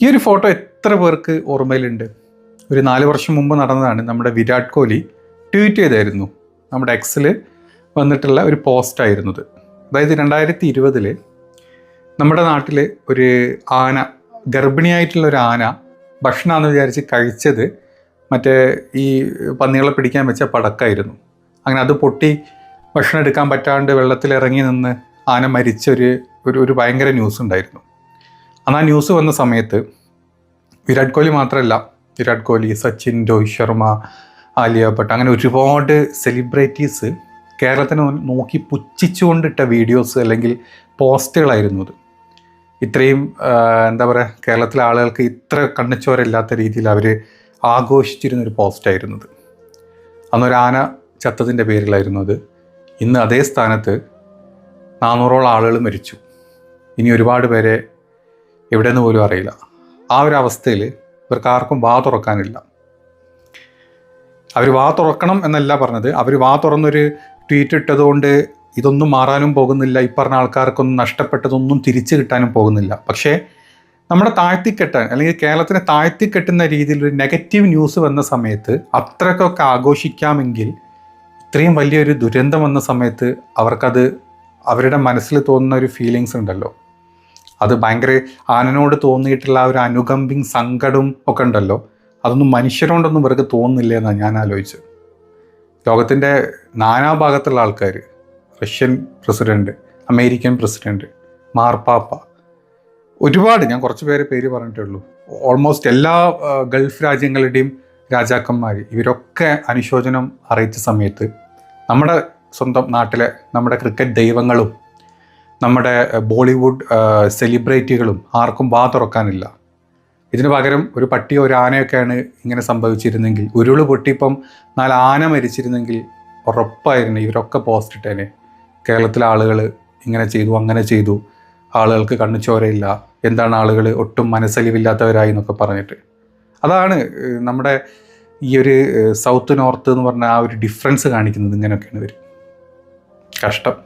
ഈ ഒരു ഫോട്ടോ എത്ര പേർക്ക് ഓർമ്മയിലുണ്ട്? ഒരു നാല് വർഷം മുമ്പ് നടന്നതാണ് നമ്മുടെ വിരാട് കോഹ്ലി ട്വീറ്റ് ചെയ്തായിരുന്നു. നമ്മുടെ എക്സിൽ വന്നിട്ടുള്ള ഒരു പോസ്റ്റായിരുന്നു അത് അതായത് രണ്ടായിരത്തി ഇരുപതിൽ നമ്മുടെ നാട്ടിൽ ഒരു ആന ഗർഭിണിയായിട്ടുള്ള ഒരു ആന ഭക്ഷണമാണെന്ന് വിചാരിച്ച് കഴിച്ചത് മറ്റേ ഈ പന്നികളെ പിടിക്കാൻ വെച്ച പടക്കായിരുന്നു. അങ്ങനെ അത് പൊട്ടി ഭക്ഷണം എടുക്കാൻ പറ്റാണ്ട് വെള്ളത്തിൽ ഇറങ്ങി നിന്ന് ആന മരിച്ച ഒരു ഒരു ഒരു ഭയങ്കര ന്യൂസ് ഉണ്ടായിരുന്നു. അന്ന് ആ ന്യൂസ് വന്ന സമയത്ത് വിരാട് കോഹ്ലി മാത്രമല്ല വിരാട് കോഹ്ലി സച്ചിൻ രോഹിത് ശർമ്മ ആലിയ ഭട്ട് അങ്ങനെ ഒരുപാട് സെലിബ്രിറ്റീസ് കേരളത്തിനെ നോക്കി പുച്ഛിച്ചുകൊണ്ടിട്ട വീഡിയോസ് അല്ലെങ്കിൽ പോസ്റ്റുകളായിരുന്നു അത്. ഇത്രയും എന്താ പറയുക കേരളത്തിലെ ആളുകൾക്ക് ഇത്ര കണ്ണച്ചോരില്ലാത്ത രീതിയിൽ അവർ ആഘോഷിച്ചിരുന്ന ഒരു പോസ്റ്റായിരുന്നത് അന്നൊരു ആന ചത്തതിന്റെ പേരിലായിരുന്നു അത്. ഇന്ന് അതേ സ്ഥാനത്ത് നാനൂറോളം ആളുകൾ മരിച്ചു. ഇനി ഒരുപാട് പേരെ എവിടെയെന്ന് പോലും അറിയില്ല. ആ ഒരു അവസ്ഥയിൽ ഇവർക്ക് ആർക്കും വാ തുറക്കാനില്ല. അവർ വാ തുറക്കണം എന്നല്ല പറഞ്ഞത്. അവർ വാ തുറന്നൊരു ട്വീറ്റ് ഇട്ടതുകൊണ്ട് ഇതൊന്നും മാറാനും പോകുന്നില്ല. ഈ പറഞ്ഞ ആൾക്കാർക്കൊന്നും നഷ്ടപ്പെട്ടതൊന്നും തിരിച്ചു കിട്ടാനും പോകുന്നില്ല. പക്ഷേ നമ്മുടെ താഴ്ത്തിക്കെട്ടാൻ അല്ലെങ്കിൽ കേരളത്തിനെ താഴ്ത്തിക്കെട്ടുന്ന രീതിയിൽ ഒരു നെഗറ്റീവ് ന്യൂസ് വന്ന സമയത്ത് അത്രക്കൊക്കെ ആഘോഷിക്കാമെങ്കിൽ ഇത്രയും വലിയൊരു ദുരന്തം വന്ന സമയത്ത് അവർക്കത് അവരുടെ മനസ്സിൽ തോന്നുന്ന ഒരു ഫീലിങ്സ് ഉണ്ടല്ലോ. അത് ഭയങ്കര ആനനോട് തോന്നിയിട്ടുള്ള ആ ഒരു അനുകമ്പിങ് സങ്കടവും ഒക്കെ ഉണ്ടല്ലോ. അതൊന്നും മനുഷ്യരോണ്ടൊന്നും ഇവർക്ക് തോന്നുന്നില്ല എന്നാണ് ഞാൻ ആലോചിച്ചത്. ലോകത്തിന്റെ നാനാഭാഗത്തുള്ള ആൾക്കാർ റഷ്യൻ പ്രസിഡന്റ് അമേരിക്കൻ പ്രസിഡന്റ് മാർപ്പാപ്പ ഒരുപാട് ഞാൻ കുറച്ച് പേര് പേര് പറഞ്ഞിട്ടുള്ളൂ ഓൾമോസ്റ്റ് എല്ലാ ഗൾഫ് രാജ്യങ്ങളുടെയും രാജാക്കന്മാർ ഇവരൊക്കെ അനുശോചനം അറിയിച്ച സമയത്ത് നമ്മുടെ സ്വന്തം നാട്ടിലെ നമ്മുടെ ക്രിക്കറ്റ് ദൈവങ്ങളും നമ്മുടെ ബോളിവുഡ് സെലിബ്രിറ്റികളും ആർക്കും വാ തുറക്കാനില്ല. ഇതിന് പകരം ഒരു പട്ടിയോ ഒരു ആനയൊക്കെയാണ് ഇങ്ങനെ സംഭവിച്ചിരുന്നെങ്കിൽ ഉരുൾ പൊട്ടിപ്പം നാല് ആന മരിച്ചിരുന്നെങ്കിൽ ഉറപ്പായിരുന്നു ഇവരൊക്കെ പോസ്റ്റ് ഇട്ടേനെ. കേരളത്തിലെ ആളുകൾ ഇങ്ങനെ ചെയ്തു അങ്ങനെ ചെയ്തു. ആളുകൾക്ക് കണ്ണു ചോരയില്ല. എന്താണ് ആളുകൾ ഒട്ടും മനസ്സലിവില്ലാത്തവരായി എന്നൊക്കെ പറഞ്ഞിട്ട്. അതാണ് നമ്മുടെ ഈ ഒരു സൗത്ത് നോർത്ത് എന്ന് പറഞ്ഞ ആ ഒരു ഡിഫറൻസ് കാണിക്കുന്നത് ഇങ്ങനെയൊക്കെയാണ് ഇവർ കഷ്ടം.